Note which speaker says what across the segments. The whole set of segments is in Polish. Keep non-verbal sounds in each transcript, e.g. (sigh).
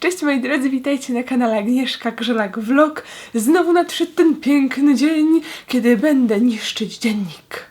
Speaker 1: Cześć moi drodzy, witajcie na kanale Agnieszka Grzelak Vlog. Znowu nadszedł ten piękny dzień, kiedy będę niszczyć dziennik.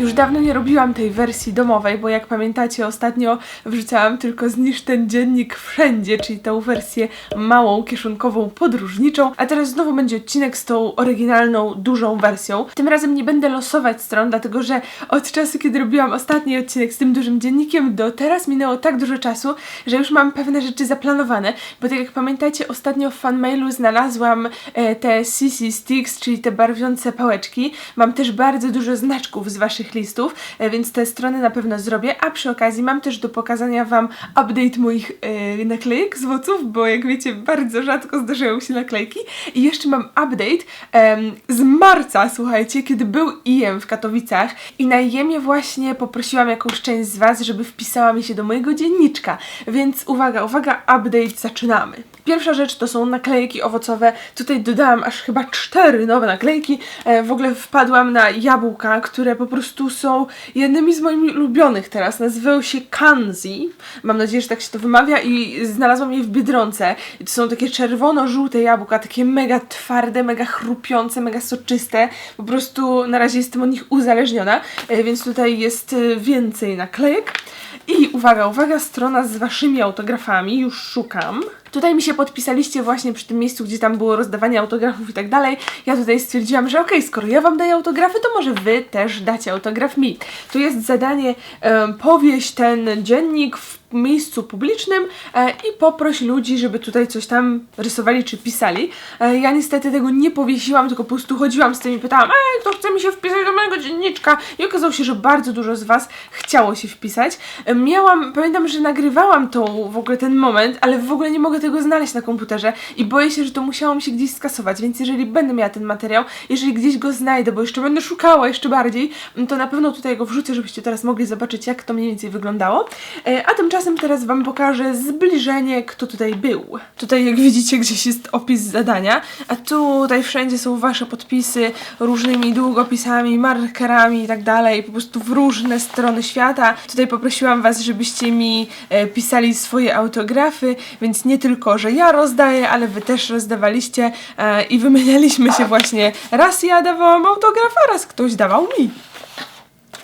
Speaker 1: Już dawno nie robiłam tej wersji domowej, bo jak pamiętacie, ostatnio wrzucałam tylko zniszcz ten dziennik wszędzie, czyli tą wersję małą, kieszonkową, podróżniczą, a teraz znowu będzie odcinek z tą oryginalną, dużą wersją. Tym razem nie będę losować stron, dlatego że od czasu, kiedy robiłam ostatni odcinek z tym dużym dziennikiem, do teraz minęło tak dużo czasu, że już mam pewne rzeczy zaplanowane, bo tak jak pamiętacie, ostatnio w fanmailu znalazłam e, te CC Sticks, czyli te barwiące pałeczki. Mam też bardzo dużo znaczków z waszych listów, e, więc te strony na pewno zrobię, a przy okazji mam też do pokazania wam update moich e, naklejek z woców, bo jak wiecie, bardzo rzadko zdarzają się naklejki. I jeszcze mam update em, z marca, słuchajcie, kiedy był IEM w Katowicach i na IEMie właśnie poprosiłam jakąś część z was, żeby wpisała mi się do mojego dzienniczka. Więc uwaga, uwaga, update, zaczynamy. Pierwsza rzecz to są naklejki owocowe. Tutaj dodałam aż chyba cztery nowe naklejki. E, w ogóle wpadłam na jabłka, które po prostu są jednymi z moich ulubionych teraz. Nazywają się Kanzi. Mam nadzieję, że tak się to wymawia i znalazłam je w Biedronce. To są takie czerwono-żółte jabłka, takie mega twarde, mega chrupiące, mega soczyste. Po prostu na razie jestem od nich uzależniona, e, więc tutaj jest e, więcej naklejek. I uwaga, uwaga, strona z waszymi autografami, już szukam. Tutaj mi się podpisaliście właśnie przy tym miejscu, gdzie tam było rozdawanie autografów i tak dalej. Ja tutaj stwierdziłam, że okej, skoro ja wam daję autografy, to może wy też dacie autograf mi. Tu jest zadanie em, powieść ten dziennik w miejscu publicznym e, i poproś ludzi, żeby tutaj coś tam rysowali czy pisali. E, ja niestety tego nie powiesiłam, tylko po prostu chodziłam z tym i pytałam, ej, kto chce mi się wpisać do mojego dzienniczka? I okazało się, że bardzo dużo z was chciało się wpisać. E, miałam, pamiętam, że nagrywałam tą, w ogóle ten moment, ale w ogóle nie mogę tego znaleźć na komputerze i boję się, że to musiało mi się gdzieś skasować, więc jeżeli będę miała ten materiał, jeżeli gdzieś go znajdę, bo jeszcze będę szukała jeszcze bardziej, to na pewno tutaj go wrzucę, żebyście teraz mogli zobaczyć, jak to mniej więcej wyglądało. E, A tymczasem teraz Wam pokażę zbliżenie, kto tutaj był. Tutaj, jak widzicie, gdzieś jest opis zadania, a tutaj wszędzie są Wasze podpisy różnymi długopisami, markerami i tak dalej, po prostu w różne strony świata. Tutaj poprosiłam Was, żebyście mi e, pisali swoje autografy, więc nie tylko, że ja rozdaję, ale Wy też rozdawaliście e, i wymienialiśmy się właśnie. Raz ja dawałam autograf, a raz ktoś dawał mi.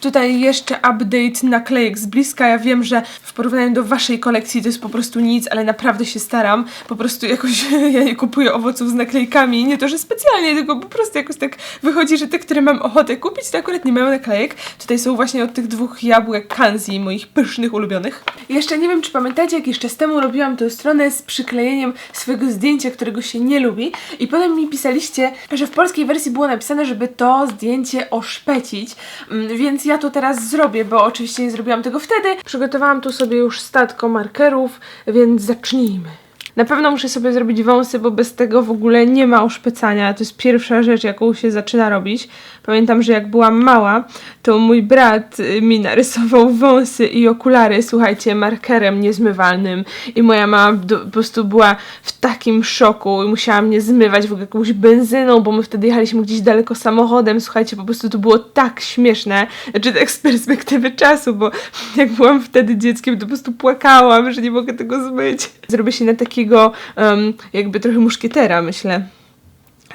Speaker 1: Tutaj jeszcze update naklejek z bliska. Ja wiem, że w porównaniu do waszej kolekcji to jest po prostu nic, ale naprawdę się staram. Po prostu jakoś (laughs) ja nie kupuję owoców z naklejkami. Nie to, że specjalnie, tylko po prostu jakoś tak wychodzi, że te, które mam ochotę kupić, to akurat nie mają naklejek. Tutaj są właśnie od tych dwóch jabłek Kanzi, moich pysznych, ulubionych. Jeszcze nie wiem, czy pamiętacie, jakiś czas temu robiłam tę stronę z przyklejeniem swojego zdjęcia, którego się nie lubi. I potem mi pisaliście, że w polskiej wersji było napisane, żeby to zdjęcie oszpecić. Mm, Więc ja to teraz zrobię, bo oczywiście nie zrobiłam tego wtedy. Przygotowałam tu sobie już statko markerów, więc zacznijmy. Na pewno muszę sobie zrobić wąsy, bo bez tego w ogóle nie ma oszpecania. To jest pierwsza rzecz, jaką się zaczyna robić. Pamiętam, że jak byłam mała, to mój brat y, mi narysował wąsy i okulary, słuchajcie, markerem niezmywalnym. I moja mama po prostu była w takim szoku i musiała mnie zmywać w ogóle jakąś benzyną, bo my wtedy jechaliśmy gdzieś daleko samochodem. Słuchajcie, po prostu to było tak śmieszne. Znaczy tak z perspektywy czasu, bo jak byłam wtedy dzieckiem, to po prostu płakałam, że nie mogę tego zmyć. Zrobię się na takiego em, jakby trochę muszkietera, myślę.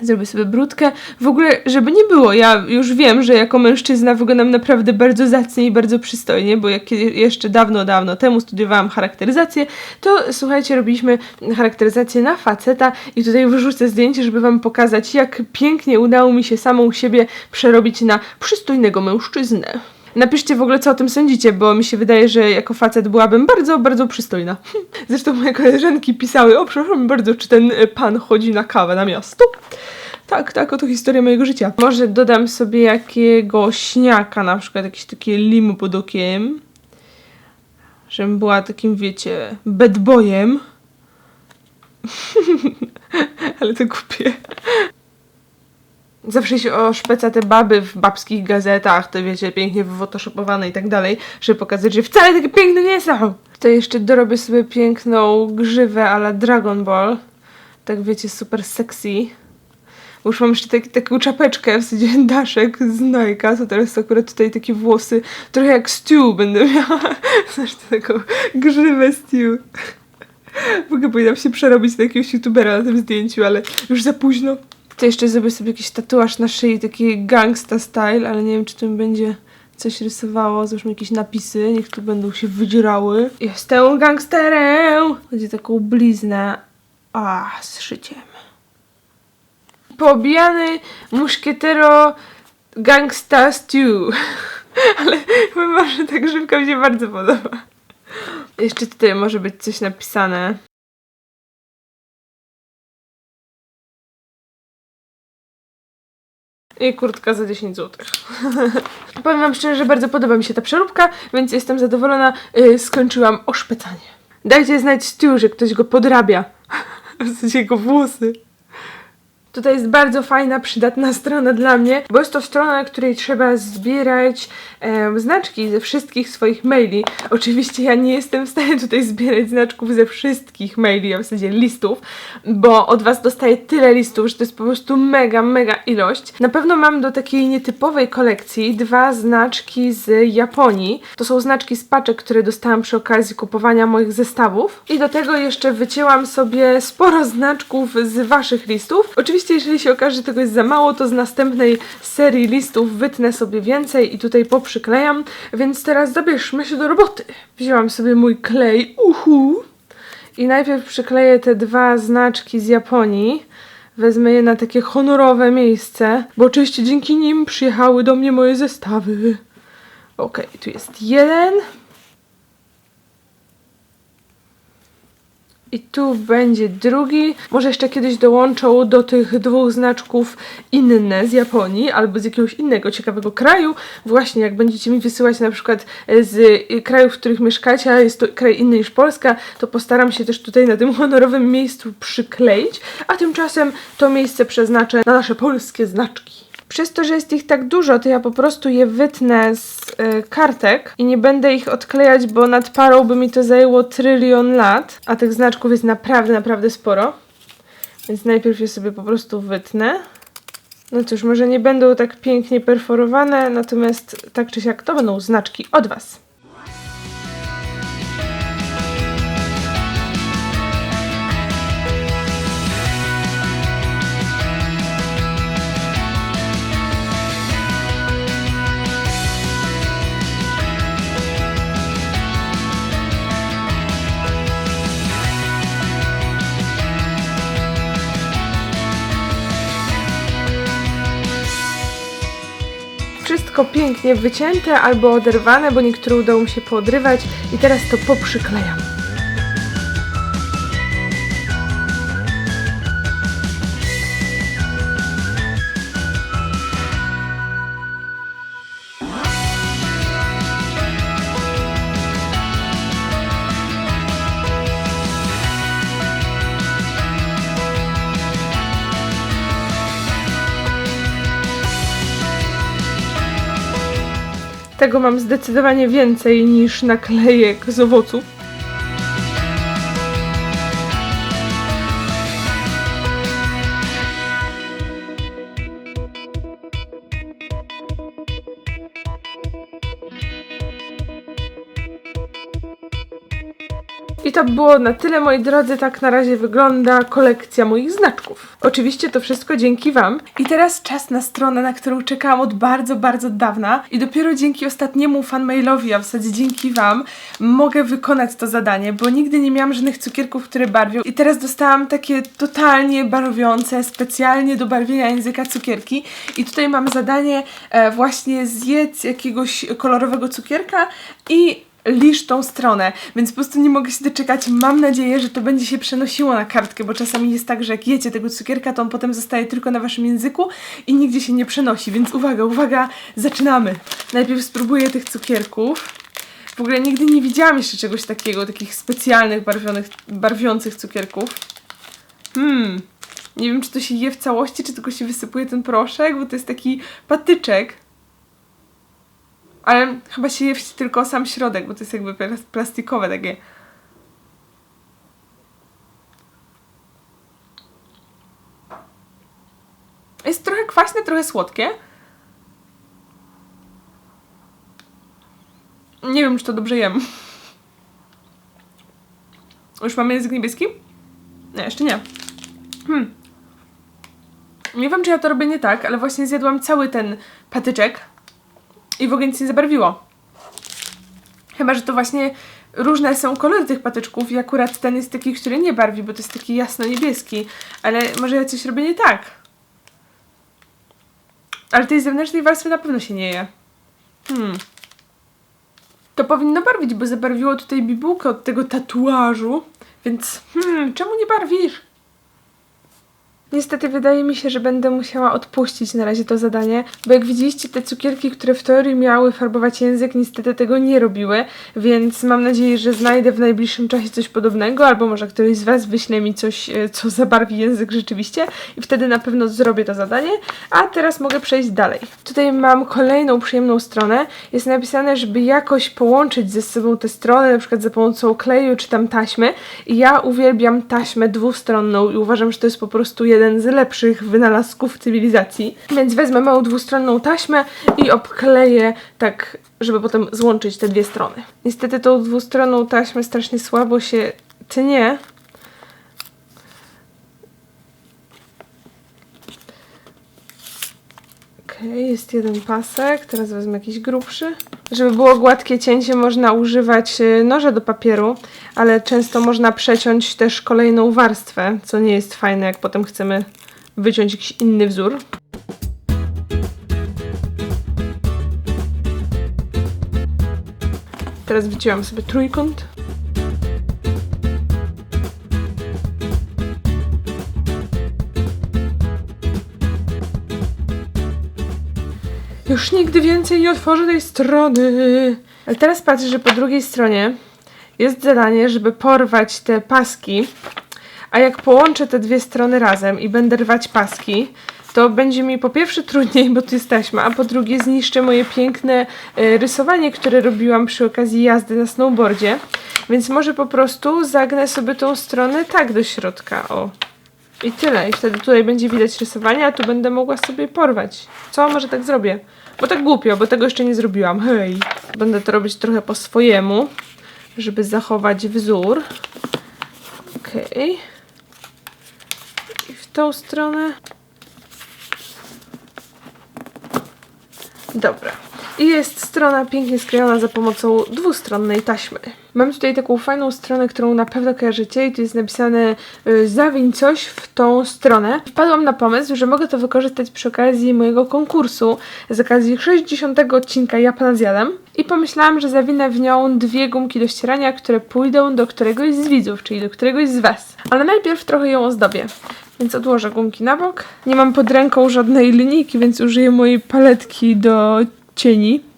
Speaker 1: Zrobię sobie brudkę. W ogóle, żeby nie było, ja już wiem, że jako mężczyzna wyglądam naprawdę bardzo zacnie i bardzo przystojnie, bo jak jeszcze dawno, dawno temu studiowałam charakteryzację, to słuchajcie, robiliśmy charakteryzację na faceta i tutaj wyrzucę zdjęcie, żeby wam pokazać, jak pięknie udało mi się samą siebie przerobić na przystojnego mężczyznę. Napiszcie w ogóle, co o tym sądzicie, bo mi się wydaje, że jako facet byłabym bardzo, bardzo przystojna. (laughs) Zresztą moje koleżanki pisały, o przepraszam bardzo, czy ten e, pan chodzi na kawę na miasto? Tak, tak, oto historia mojego życia. Może dodam sobie jakiegoś śniaka, na przykład jakieś takie limy pod okiem. Żebym była takim, wiecie, bad boyem. (laughs) Ale to głupie. Zawsze się oszpeca te baby w babskich gazetach, to wiecie, pięknie wyfotoshopowane i tak dalej, żeby pokazać, że wcale takie piękne nie są. Tutaj jeszcze dorobię sobie piękną grzywę ala Dragon Ball. Tak wiecie, super sexy. Już mam jeszcze tak, taką czapeczkę, w sensie (laughs) daszek z Nike'a, to teraz akurat tutaj takie włosy, trochę jak Stu będę miała. (laughs) Znaczy taką grzywę Stu. (laughs) W ogóle powinnam się przerobić na jakiegoś youtubera na tym zdjęciu, ale już za późno. Tutaj jeszcze zrobię sobie jakiś tatuaż na szyi, taki gangsta style, ale nie wiem, czy to mi będzie coś rysowało. Załóżmy jakieś napisy, niech tu będą się wydzierały. Jestem gangsterem! Będzie taką bliznę. A, z szyciem. Pobijany muszkietero gangsta stew. (laughs) Ale chyba, że ta grzywka mi się bardzo podoba. Jeszcze tutaj może być coś napisane. I kurtka za 10 zł. (laughs) Powiem wam szczerze, że bardzo podoba mi się ta przeróbka, więc jestem zadowolona. Yy, skończyłam oszpecanie. Dajcie znać Stu, że ktoś go podrabia. (laughs) W sensie jego włosy. Tutaj jest bardzo fajna, przydatna (laughs) strona dla mnie, bo jest to strona, na której trzeba zbierać em, znaczki ze wszystkich swoich maili. Oczywiście ja nie jestem w stanie tutaj zbierać znaczków ze wszystkich maili, a w zasadzie listów, bo od Was dostaję tyle listów, że to jest po prostu mega, mega ilość. Na pewno mam do takiej nietypowej kolekcji dwa znaczki z Japonii. To są znaczki z paczek, które dostałam przy okazji kupowania moich zestawów. I do tego jeszcze wycięłam sobie sporo znaczków z Waszych listów. Oczywiście, jeżeli się okaże, że tego jest za mało, to z następnej serii listów wytnę sobie więcej i tutaj poprzyklejam. Więc teraz zabierzmy się do roboty. Wzięłam sobie mój klej, uhu. I najpierw przykleję te dwa znaczki z Japonii. Wezmę je na takie honorowe miejsce, bo oczywiście dzięki nim przyjechały do mnie moje zestawy. Okej, tu jest jeden. I tu będzie drugi. Może jeszcze kiedyś dołączą do tych dwóch znaczków inne z Japonii albo z jakiegoś innego ciekawego kraju. Właśnie jak będziecie mi wysyłać na przykład z krajów, w których mieszkacie, a jest to kraj inny niż Polska, to postaram się też tutaj na tym honorowym miejscu przykleić. A tymczasem to miejsce przeznaczę na nasze polskie znaczki. Przez to, że jest ich tak dużo, to ja po prostu je wytnę z y, kartek i nie będę ich odklejać, bo nad parą by mi to zajęło trylion lat, a tych znaczków jest naprawdę, naprawdę sporo. Więc najpierw je sobie po prostu wytnę. No cóż, może nie będą tak pięknie perforowane, natomiast tak czy siak to będą znaczki od Was. Wszystko pięknie wycięte albo oderwane, bo niektóre udało mi się poodrywać i teraz to poprzyklejam. Tego mam zdecydowanie więcej niż naklejek z owoców. To było na tyle, moi drodzy. Tak na razie wygląda kolekcja moich znaczków. Oczywiście to wszystko dzięki Wam. I teraz czas na stronę, na którą czekałam od bardzo, bardzo dawna. I dopiero dzięki ostatniemu fanmailowi, a w zasadzie dzięki Wam, mogę wykonać to zadanie, bo nigdy nie miałam żadnych cukierków, które barwią. I teraz dostałam takie totalnie barwiące, specjalnie do barwienia języka cukierki. I tutaj mam zadanie e, właśnie zjedz jakiegoś kolorowego cukierka i lisz tą stronę, więc po prostu nie mogę się doczekać. Mam nadzieję, że to będzie się przenosiło na kartkę, bo czasami jest tak, że jak jecie tego cukierka, to on potem zostaje tylko na waszym języku i nigdzie się nie przenosi, więc uwaga, uwaga, zaczynamy. Najpierw spróbuję tych cukierków. W ogóle nigdy nie widziałam jeszcze czegoś takiego, takich specjalnych, barwionych, barwiących cukierków. Hmm, nie wiem, czy to się je w całości, czy tylko się wysypuje ten proszek, bo to jest taki patyczek. Ale chyba się je tylko sam środek, bo to jest jakby plas- plastikowe takie. takie trochę słodkie. Nie wiem, czy to dobrze jem. Już mamy język niebieski? Nie, jeszcze nie. Hmm. Nie wiem, czy ja to robię nie tak, ale właśnie zjadłam cały ten patyczek i w ogóle nic nie zabarwiło. Chyba, że to właśnie różne są kolory tych patyczków i akurat ten jest taki, który nie barwi, bo to jest taki jasno-niebieski. Ale może ja coś robię nie tak. Ale tej zewnętrznej warstwy na pewno się nie je. Hmm. To powinno barwić, bo zabarwiło tutaj bibułkę od tego tatuażu. Więc hmm, czemu nie barwisz? Niestety wydaje mi się, że będę musiała odpuścić na razie to zadanie, bo jak widzieliście te cukierki, które w teorii miały farbować język, niestety tego nie robiły, więc mam nadzieję, że znajdę w najbliższym czasie coś podobnego, albo może któryś z Was wyśle mi coś, e, co zabarwi język rzeczywiście i wtedy na pewno zrobię to zadanie, a teraz mogę przejść dalej. Tutaj mam kolejną przyjemną stronę, jest napisane, żeby jakoś połączyć ze sobą te strony, na przykład za pomocą kleju czy tam taśmy. I ja uwielbiam taśmę dwustronną i uważam, że to jest po prostu jeden z lepszych wynalazków cywilizacji. Więc wezmę małą dwustronną taśmę i obkleję tak, żeby potem złączyć te dwie strony. Niestety tą dwustronną taśmę strasznie słabo się tnie. Okej, jest jeden pasek, teraz wezmę jakiś grubszy. Żeby było gładkie cięcie, można używać e, noża do papieru, ale często można przeciąć też kolejną warstwę, co nie jest fajne, jak potem chcemy wyciąć jakiś inny wzór. Teraz wycięłam sobie trójkąt. Już nigdy więcej nie otworzę tej strony. Ale teraz patrzę, że po drugiej stronie jest zadanie, żeby porwać te paski. A jak połączę te dwie strony razem i będę rwać paski, to będzie mi po pierwsze trudniej, bo tu jest taśma, a po drugie zniszczę moje piękne y, rysowanie, które robiłam przy okazji jazdy na snowboardzie. Więc może po prostu zagnę sobie tą stronę tak do środka, o. I tyle. I wtedy tutaj będzie widać rysowanie, a tu będę mogła sobie porwać. Co? Może tak zrobię. Bo tak głupio, bo tego jeszcze nie zrobiłam. Hej. Będę to robić trochę po swojemu, żeby zachować wzór. Okej. Okay. I w tą stronę. Dobra. I jest strona pięknie sklejona za pomocą dwustronnej taśmy. Mam tutaj taką fajną stronę, którą na pewno kojarzycie i tu jest napisane y, zawiń coś w tą stronę. Wpadłam na pomysł, że mogę to wykorzystać przy okazji mojego konkursu z okazji 60 odcinka Japana zjadam i pomyślałam, że zawinę w nią dwie gumki do ścierania, które pójdą do któregoś z widzów, czyli do któregoś z Was. Ale najpierw trochę ją ozdobię. Więc odłożę gumki na bok. Nie mam pod ręką żadnej linijki, więc użyję mojej paletki do cieni.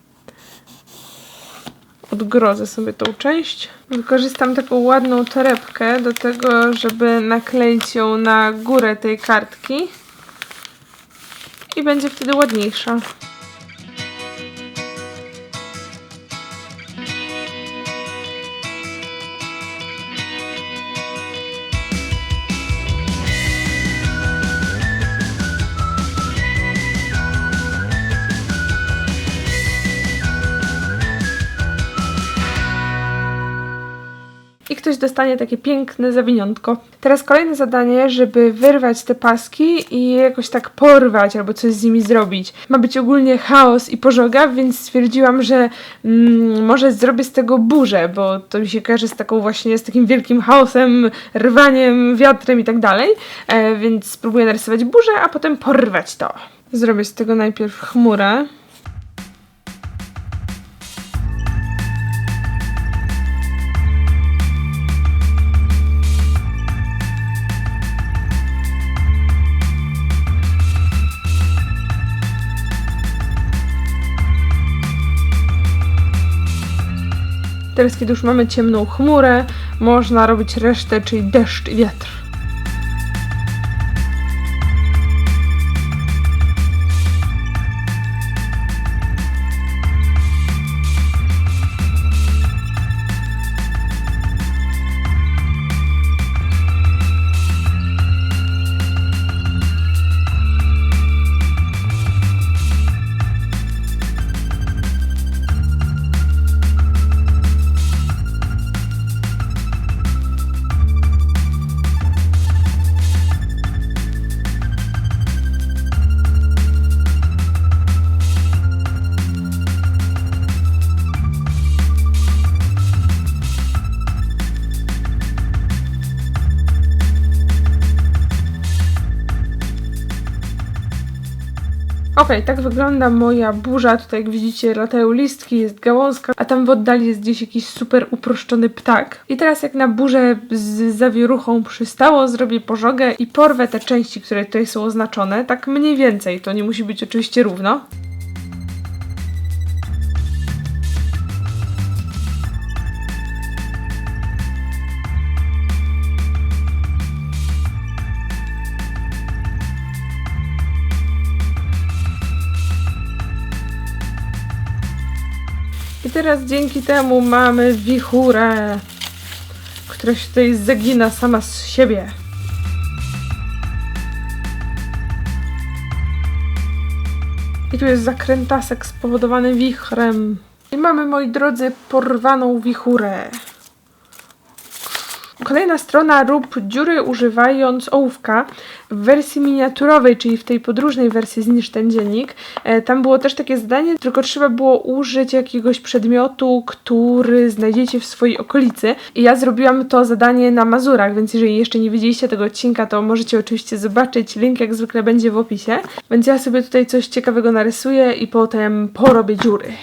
Speaker 1: Odgrodzę sobie tą część. Wykorzystam taką ładną torebkę do tego, żeby nakleić ją na górę tej kartki. I będzie wtedy ładniejsza. Ktoś dostanie takie piękne zawiniątko. Teraz kolejne zadanie, żeby wyrwać te paski i jakoś tak porwać albo coś z nimi zrobić. Ma być ogólnie chaos i pożoga, więc stwierdziłam, że mm, może zrobię z tego burzę, bo to mi się kojarzy z taką właśnie, z takim wielkim chaosem, rwaniem, wiatrem i tak dalej. E, więc spróbuję narysować burzę, a potem porwać to. Zrobię z tego najpierw chmurę. Teraz, kiedy już mamy ciemną chmurę, można robić resztę, czyli deszcz i wiatr. Okej, tak wygląda moja burza. Tutaj jak widzicie latają listki, jest gałązka, a tam w oddali jest gdzieś jakiś super uproszczony ptak. I teraz jak na burzę z zawieruchą przystało, zrobię pożogę i porwę te części, które tutaj są oznaczone, tak mniej więcej. To nie musi być oczywiście równo. Teraz dzięki temu mamy wichurę, która się tutaj zagina sama z siebie. I tu jest zakrętasek spowodowany wichrem. I mamy, moi drodzy, porwaną wichurę. Kolejna strona rób dziury używając ołówka w wersji miniaturowej, czyli w tej podróżnej wersji zniszcz ten dziennik. E, tam było też takie zadanie, tylko trzeba było użyć jakiegoś przedmiotu, który znajdziecie w swojej okolicy. I ja zrobiłam to zadanie na Mazurach, więc jeżeli jeszcze nie widzieliście tego odcinka, to możecie oczywiście zobaczyć. Link jak zwykle będzie w opisie. Więc ja sobie tutaj coś ciekawego narysuję i potem porobię dziury.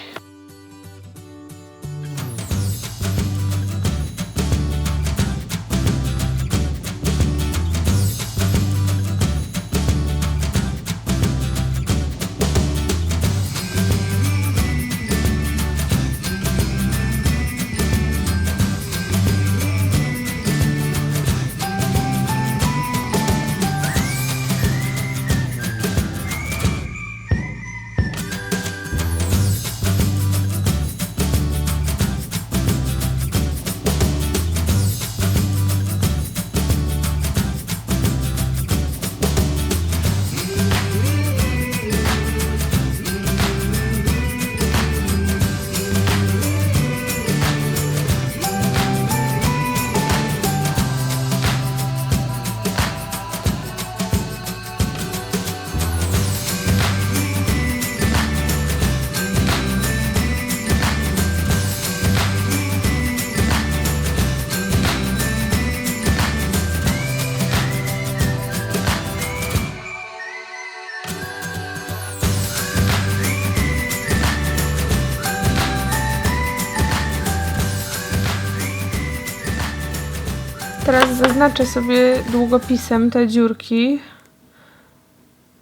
Speaker 1: Zaznaczę sobie długopisem te dziurki,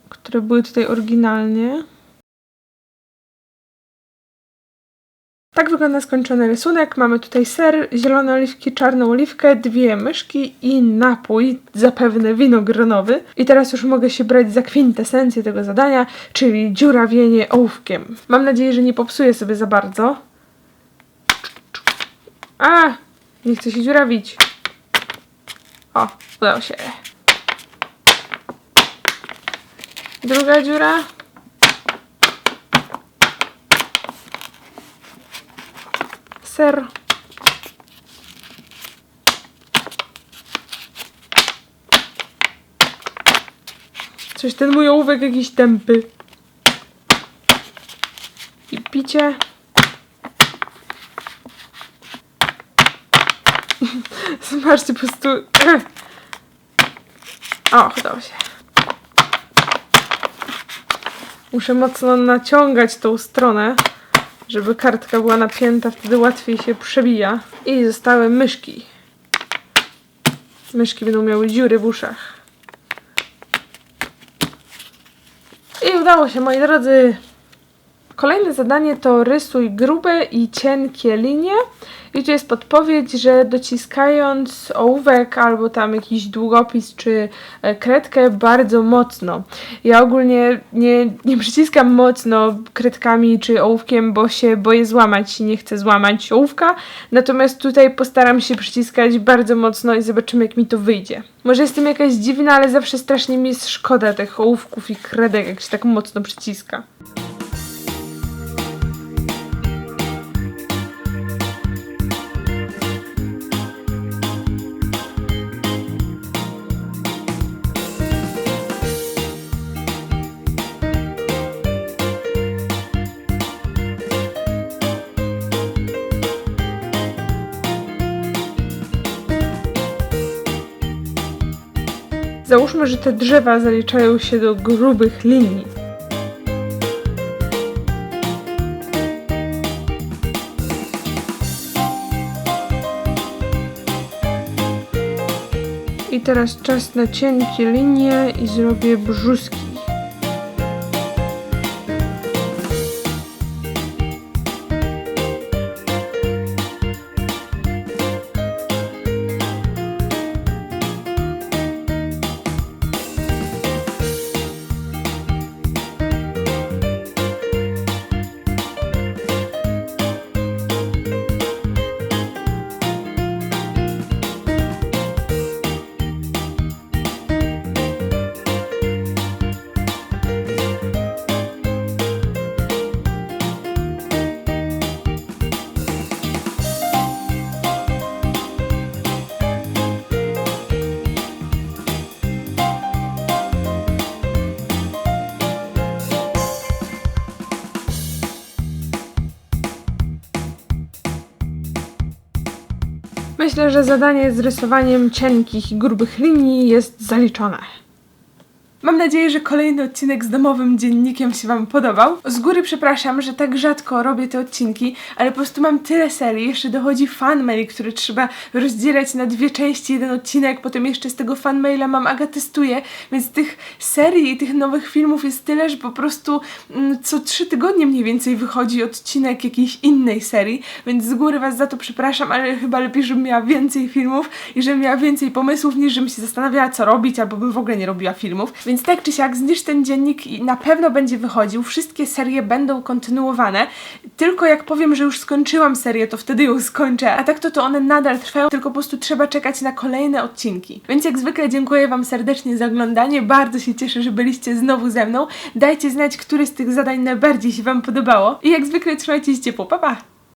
Speaker 1: które były tutaj oryginalnie. Tak wygląda skończony rysunek. Mamy tutaj ser, zielone oliwki, czarną oliwkę, dwie myszki i napój, zapewne winogronowy. I teraz już mogę się brać za kwintesencję tego zadania, czyli dziurawienie ołówkiem. Mam nadzieję, że nie popsuję sobie za bardzo. A! Nie chcę się dziurawić. O, udało się. Druga dziura. Ser. Coś ten mój ołówek jakiś tępy. I picie. Zobaczcie po prostu. (clears throat) O, udało się. Muszę mocno naciągać tą stronę, żeby kartka była napięta, wtedy łatwiej się przebija. I zostały myszki. Myszki będą miały dziury w uszach. I udało się, moi drodzy. Kolejne zadanie to rysuj grube i cienkie linie. I tu jest podpowiedź, że dociskając ołówek albo tam jakiś długopis czy e, kredkę bardzo mocno. Ja ogólnie nie, nie przyciskam mocno kredkami czy ołówkiem, bo się boję złamać i nie chcę złamać ołówka. Natomiast tutaj postaram się przyciskać bardzo mocno i zobaczymy jak mi to wyjdzie. Może jestem jakaś dziwna, ale zawsze strasznie mi jest szkoda tych ołówków i kredek, jak się tak mocno przyciska. Załóżmy, że te drzewa zaliczają się do grubych linii. I teraz czas na cienkie linie i zrobię brzuski. Myślę, że zadanie z rysowaniem cienkich i grubych linii jest zaliczone. Mam nadzieję, że kolejny odcinek z domowym dziennikiem się Wam podobał. Z góry przepraszam, że tak rzadko robię te odcinki, ale po prostu mam tyle serii. Jeszcze dochodzi fanmail, który trzeba rozdzielać na dwie części, jeden odcinek, potem jeszcze z tego fanmaila mam Aga testuje, więc tych serii i tych nowych filmów jest tyle, że po prostu mm, co trzy tygodnie mniej więcej wychodzi odcinek jakiejś innej serii, więc z góry Was za to przepraszam, ale chyba lepiej, żebym miała więcej filmów i żebym miała więcej pomysłów, niż żebym się zastanawiała, co robić, albo bym w ogóle nie robiła filmów. Więc tak czy siak, zniszcz ten dziennik i na pewno będzie wychodził. Wszystkie serie będą kontynuowane. Tylko jak powiem, że już skończyłam serię, to wtedy ją skończę. A tak to to one nadal trwają, tylko po prostu trzeba czekać na kolejne odcinki. Więc jak zwykle dziękuję Wam serdecznie za oglądanie. Bardzo się cieszę, że byliście znowu ze mną. Dajcie znać, które z tych zadań najbardziej się Wam podobało. I jak zwykle trzymajcie się ciepło. Pa, pa!